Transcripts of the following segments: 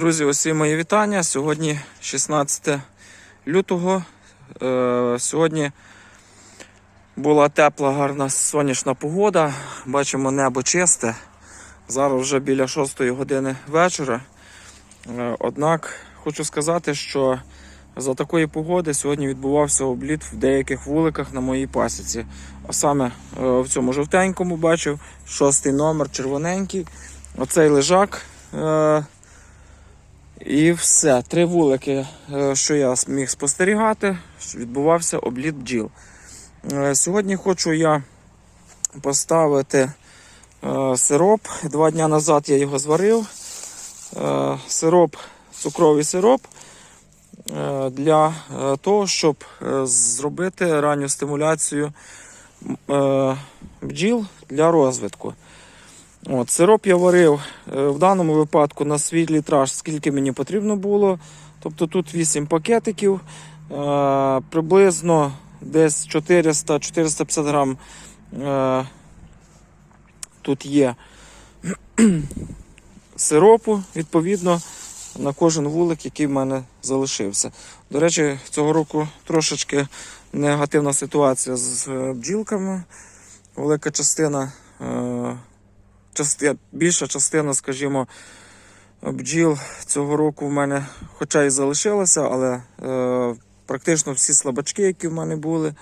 Друзі, усі мої вітання. Сьогодні 16 лютого. Е, Сьогодні була тепла, гарна сонячна погода. Бачимо небо чисте. Зараз вже біля 6 години вечора. Е, Однак хочу сказати, що за такої погоди сьогодні відбувався обліт в деяких вуликах на моїй пасіці. А саме е, в цьому жовтенькому бачив, шостий номер, червоненький. Оцей лежак. І все. Три вулики, е, що я міг спостерігати, відбувався обліт бджіл. Е, Сьогодні хочу я поставити е, сироп. Два дні назад я його зварив. Сироп, цукровий сироп для того, щоб зробити ранню стимуляцію бджіл для розвитку. От, сироп я варив е, в даному випадку на свій літраж, скільки мені потрібно було. Тобто тут 8 пакетиків, е, приблизно десь 400-450 грам е, тут є сиропу, відповідно, на кожен вулик, який в мене залишився. До речі, цього року трошечки негативна ситуація з бджілками. Велика частина. Е, більша частина, скажімо, бджіл цього року в мене, хоча і залишилася, але е, практично всі слабачки, які в мене були,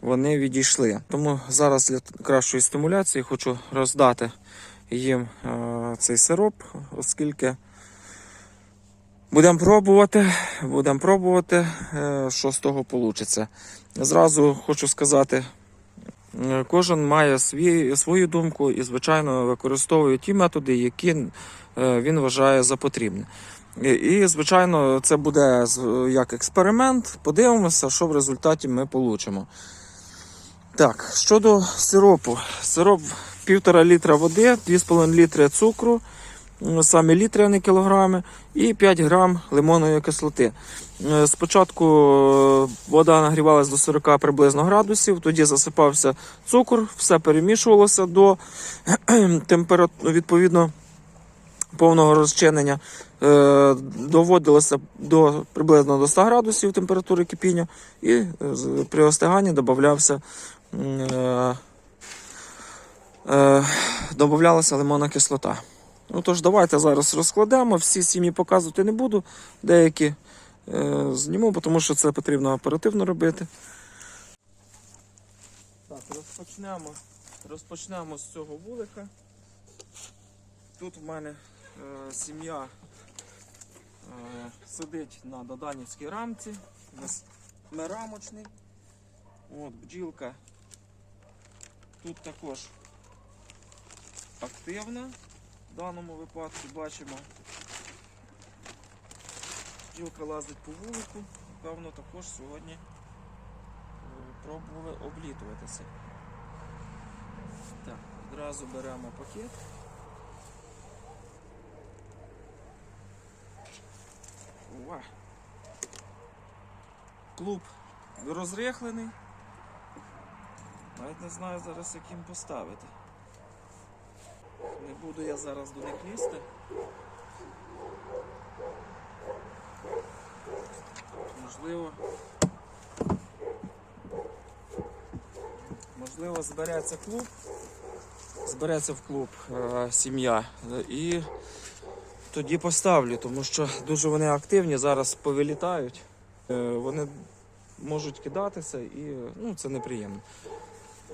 вони відійшли. Тому зараз для кращої стимуляції хочу роздати їм е, цей сироп, оскільки будемо пробувати, будемо пробувати, е, що з того вийде. Зразу хочу сказати, Кожен має свій, свою думку і, звичайно, використовує ті методи, які е, він вважає за потрібне. І, звичайно, це буде як експеримент. Подивимося, що в результаті ми получимо. Так, щодо сиропу. Сироп півтора літра води, 2,5 літри цукру, м, самі літри, а не кілограми, і 5 грам лимонної кислоти. Е, Спочатку е, вода нагрівалась до 40 приблизно градусів, тоді засипався цукор, все перемішувалося до температури, відповідно повного розчинення. Е, Доводилося до приблизно до 100 градусів температури кипіння, і е, при остиганні додавався. м, Е, е, додавалася лимонна кислота. Ну тож, давайте зараз розкладемо. Всі сім'ї показувати не буду. Деякі е, зніму, тому що це потрібно оперативно робити. Так, розпочнемо, розпочнемо з цього вулика. Тут в мене е, сім'я е, сидить на доданівській рамці. У нас рамочний. От, бджілка тут також активна. В даному випадку бачимо. Бджілка лазить по вулику. Певно, також сьогодні е, пробували облітуватися. Так, одразу беремо пакет. Ува. Клуб розрихлений. Навіть не знаю зараз яким поставити. Не буду я зараз до них лізти. Можливо. Можливо, збереться клуб. Збереться в клуб е, сім'я. І тоді поставлю, тому що дуже вони активні, зараз повилітають. Е, Вони можуть кидатися і ну, це неприємно.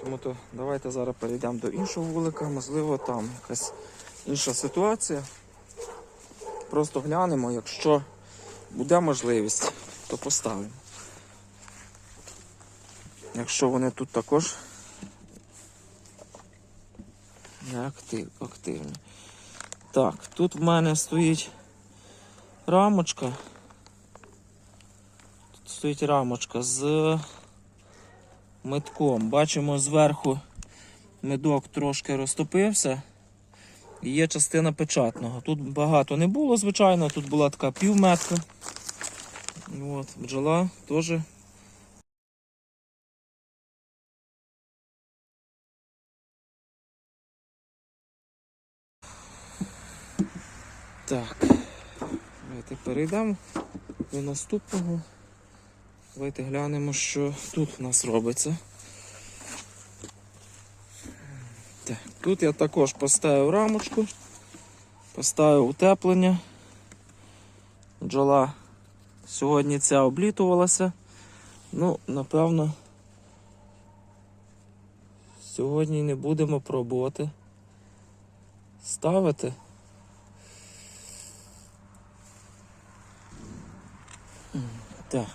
Тому то давайте зараз перейдемо до іншого вулика, можливо, там якась інша ситуація. Просто глянемо, якщо буде можливість, то поставимо. Якщо вони тут також не актив, активні. Так, тут в мене стоїть рамочка. Тут стоїть рамочка з медком. Бачимо зверху медок трошки розтопився. І є частина печатного. Тут багато не було, звичайно, тут була така півметка. От, бджола теж. Так. Давайте перейдемо до наступного. Давайте глянемо, що тут у нас робиться. Тут я також поставив рамочку, поставив утеплення. Бджола сьогодні ця облітувалася. Ну, напевно, сьогодні не будемо пробувати ставити. Так.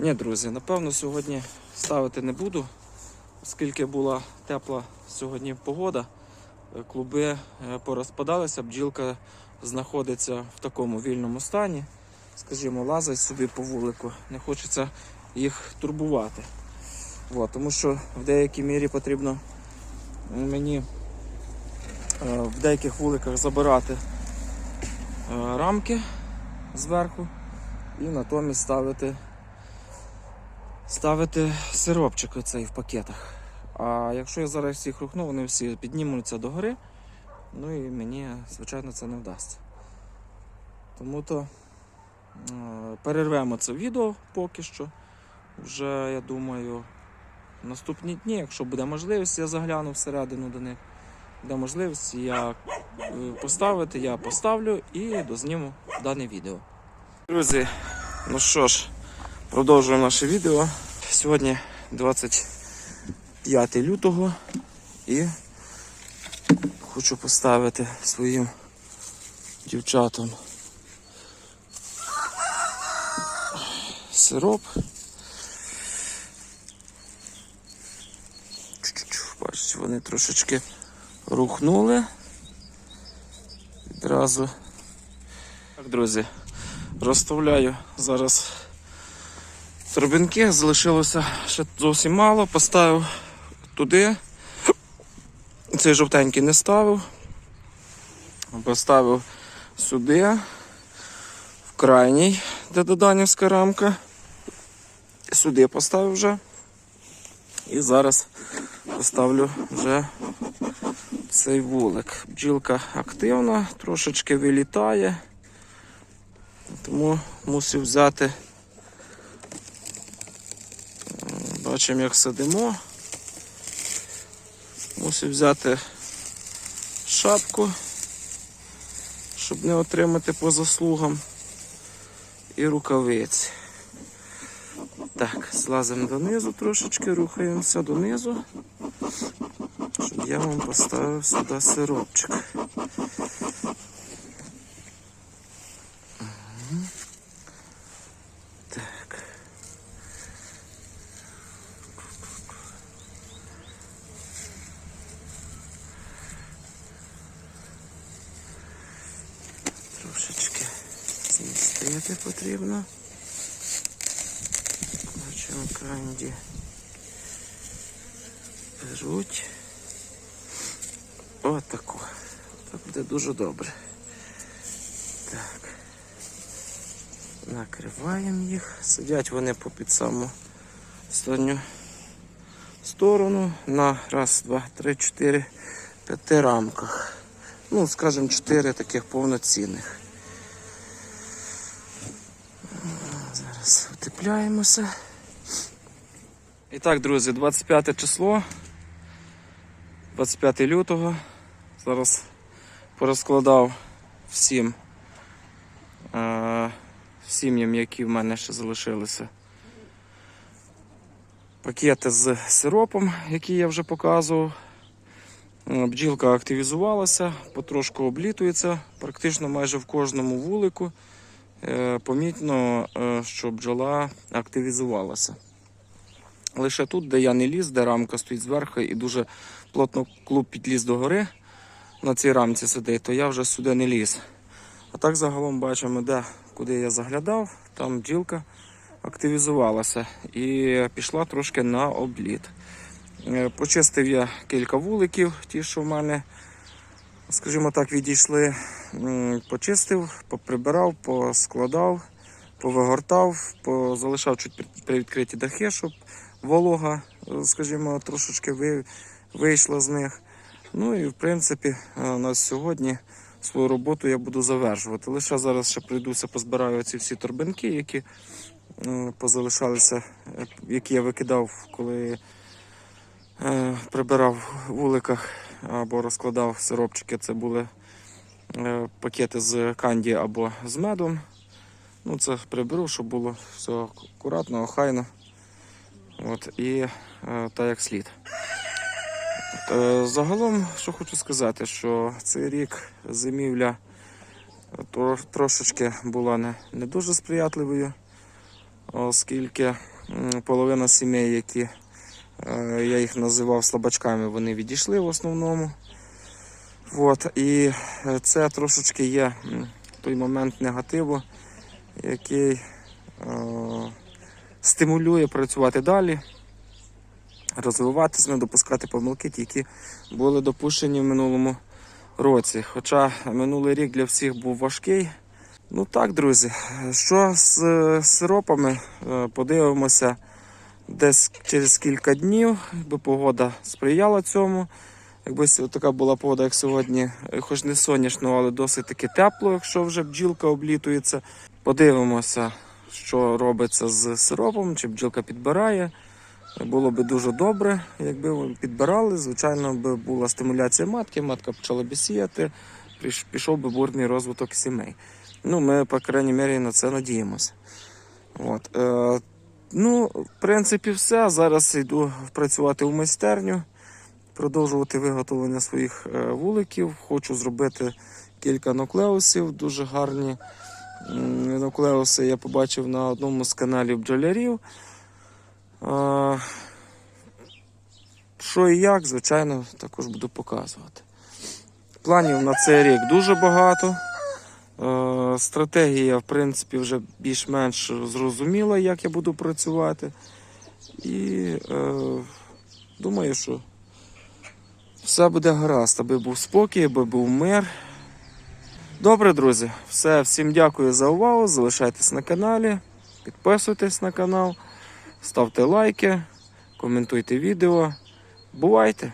Ні, друзі, напевно, сьогодні ставити не буду, оскільки була тепла сьогодні погода. е, Клуби е, порозпадалися, бджілка знаходиться в такому вільному стані. Скажімо, лазить собі по вулику, не хочеться їх турбувати. От, тому що в деякій мірі потрібно мені е, в деяких вуликах забирати рамки зверху і натомість ставити, ставити сиропчик оцей в пакетах. А якщо я зараз всіх рухну, вони всі піднімуться догори, ну і мені, звичайно, це не вдасться. Тому то е, перервемо це відео поки що. Вже, я думаю, в наступні дні, якщо буде можливість, я загляну всередину до них. Буде можливість я е, поставити, я поставлю і дозніму дане відео. Друзі, ну що ж, продовжуємо наше відео. Сьогодні 25 лютого і хочу поставити своїм дівчатам сироп. Бачите, вони трошечки рухнули. Відразу. Так, друзі, розставляю зараз торбинки, залишилося ще зовсім мало, поставив туди. Цей жовтенький не ставив. Поставив сюди, в крайній, де доданівська рамка. Сюди поставив вже. І зараз поставлю вже цей вулик. Бджілка активна, трошечки вилітає, тому мусив взяти. Бачимо, як сидимо. Мусив взяти шапку, щоб не отримати по заслугам, і рукавиці. Так, злазимо донизу трошечки, рухаємося донизу, щоб я вам поставив сюди сиропчик. Мгм. Так. Трошечки змістити потрібно. Бачимо канді. Беруть. Отаку. Так буде дуже добре. Так. Накриваємо їх. Сидять вони по під саму останню сторону на раз, два, три, чотири, п'яти рамках. Ну, скажімо, чотири таких повноцінних. Зараз. І так, друзі, 25 число, 25 лютого. Зараз порозкладав всім е, сім'ям, які в мене ще залишилися. Пакети з сиропом, які я вже показував. Е, Бджілка активізувалася, потрошку облітується, практично майже в кожному вулику. Е, Помітно, е, що бджола активізувалася. Лише тут, де я не ліз, де рамка стоїть зверху і дуже плотно клуб підліз до гори на цій рамці сидить, то я вже сюди не ліз. А так загалом бачимо, де куди я заглядав, там бджілка активізувалася і пішла трошки на обліт. Е, Почистив я кілька вуликів, ті, що в мене, скажімо так, відійшли. Почистив, поприбирав, поскладав, повигортав, залишав чуть при- привідкриті дахи, щоб волога, е, скажімо, трошечки вийшла з них. Ну і в принципі е, на сьогодні свою роботу я буду завершувати. Лише зараз ще прийдуся, позбираю ці всі торбинки, які е, позалишалися, які я викидав, коли прибирав в вуликах або розкладав сиропчики. Це були е, пакети з канді або з медом. Ну, це приберу, щоб було все акуратно, охайно. От, і е, так як слід. Е, Загалом, що хочу сказати, що цей рік зимівля трошечки була не, не дуже сприятливою, оскільки половина сімей, які я їх називав слабачками, вони відійшли в основному. От, і е, це трошечки є той момент негативу, який е, стимулює працювати далі розвиватися, не допускати помилки, які були допущені в минулому році. Хоча минулий рік для всіх був важкий. Ну так, друзі, що з е, сиропами? Е, Подивимося десь через кілька днів, якби погода сприяла цьому. Якби така була погода, як сьогодні, е, хоч не сонячно, але досить таки тепло, якщо вже бджілка облітується. Подивимося, що робиться з сиропом, чи бджілка підбирає. Було би дуже добре, якби підбирали. Звичайно, би була стимуляція матки, матка почала б сіяти, пішов би бурний розвиток сімей. Ну, ми, по крайній мірі, на це надіємося. От. Ну, в принципі, все. Зараз йду працювати в майстерню, продовжувати виготовлення своїх е, вуликів. Хочу зробити кілька нуклеусів, дуже гарні м, нуклеуси я побачив на одному з каналів бджолярів. Е, Що і як, звичайно, також буду показувати. Планів на цей рік дуже багато. Е, Стратегія, в принципі, вже більш-менш зрозуміла, як я буду працювати. І е, думаю, що все буде гаразд, аби був спокій, аби був мир. Добре, друзі, все, всім дякую за увагу. Залишайтесь на каналі, підписуйтесь на канал, ставте лайки, коментуйте відео. Бувайте!